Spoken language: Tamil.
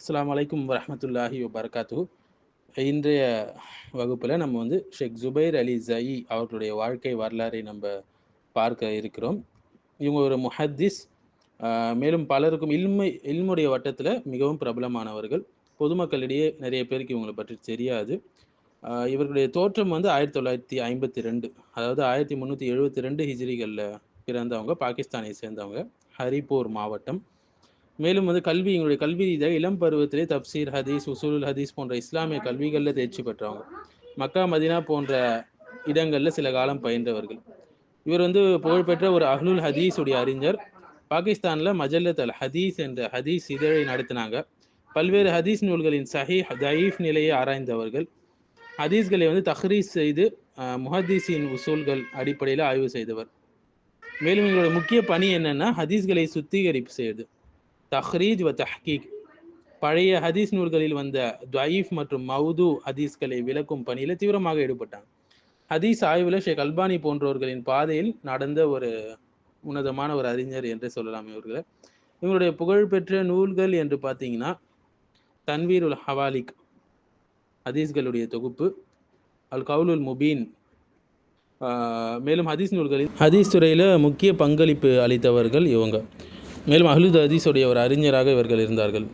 அஸ்லாம் அலைக்கும் வரமத்துல்லாஹி வபர்காத்து இன்றைய வகுப்பில் நம்ம வந்து ஷேக் ஜுபைர் அலி ஜயி அவர்களுடைய வாழ்க்கை வரலாறை நம்ம பார்க்க இருக்கிறோம். இவங்க ஒரு முஹத்திஸ் மேலும் பலருக்கும் இல்மை இல்முடைய வட்டத்தில் மிகவும் பிரபலமானவர்கள். பொதுமக்களிடையே நிறைய பேருக்கு இவங்களை பற்றி தெரியாது. இவர்களுடைய தோற்றம் வந்து ஆயிரத்தி தொள்ளாயிரத்தி ஐம்பத்தி ரெண்டு அதாவது ஆயிரத்தி முந்நூற்றி எழுபத்தி ரெண்டு ஹிஜ்ரிகளில் பிறந்தவங்க பாகிஸ்தானை சேர்ந்தவங்க ஹரிப்பூர் மாவட்டம். மேலும் வந்து கல்வி எங்களுடைய கல்வி ரீதியாக இளம் பருவத்திலே தப்சீர் ஹதீஸ் உசூல் ஹதீஸ் போன்ற இஸ்லாமிய கல்விகளில் தேர்ச்சி பெற்றவங்க. மக்கா மதினா போன்ற இடங்களில் சில காலம் பயின்றவர்கள். இவர் வந்து புகழ்பெற்ற ஒரு அஹ்லுல் ஹதீஸ் உடைய அறிஞர். பாகிஸ்தானில் மஜல்லத் அல் ஹதீஸ் என்ற ஹதீஸ் இதழை நடத்தினாங்க. பல்வேறு ஹதீஸ் நூல்களின் சஹி தயீஃப் நிலையை ஆராய்ந்தவர்கள். ஹதீஸ்களை வந்து தஹ்ரீஸ் செய்து முஹதீஸின் உசூல்கள் அடிப்படையில் ஆய்வு செய்தவர். மேலும் எங்களுடைய முக்கிய பணி என்னென்னா ஹதீஸ்களை சுத்திகரிப்பு செய்யுது. தஹ்ரீஜ் வ தஹ்கீக். பழைய ஹதீஸ் நூல்களில் வந்த துவயீஃப் மற்றும் மவுது ஹதீஸ்களை விளக்கும் பணியில் தீவிரமாக ஈடுபட்டாங்க ஹதீஸ் ஆய்வில் ஷேக் அல்பானி போன்றவர்களின் பாதையில் நடந்த ஒரு உன்னதமான ஒரு அறிஞர் என்று சொல்லலாம் இவர்களை. இவங்களுடைய புகழ்பெற்ற நூல்கள் என்று பார்த்தீங்கன்னா தன்வீருல் ஹவாலிக் ஹதீஸ்களுடைய தொகுப்பு அல் கவுலுல் முபீன். மேலும் ஹதீஸ் நூல்களில் ஹதீஸ் துறையில் முக்கிய பங்களிப்பு அளித்தவர்கள் இவங்க. மேலும் அஹ்லுத் ஹதீஸுடைய ஒரு அறிஞராக இவர்கள் இருந்தார்கள்.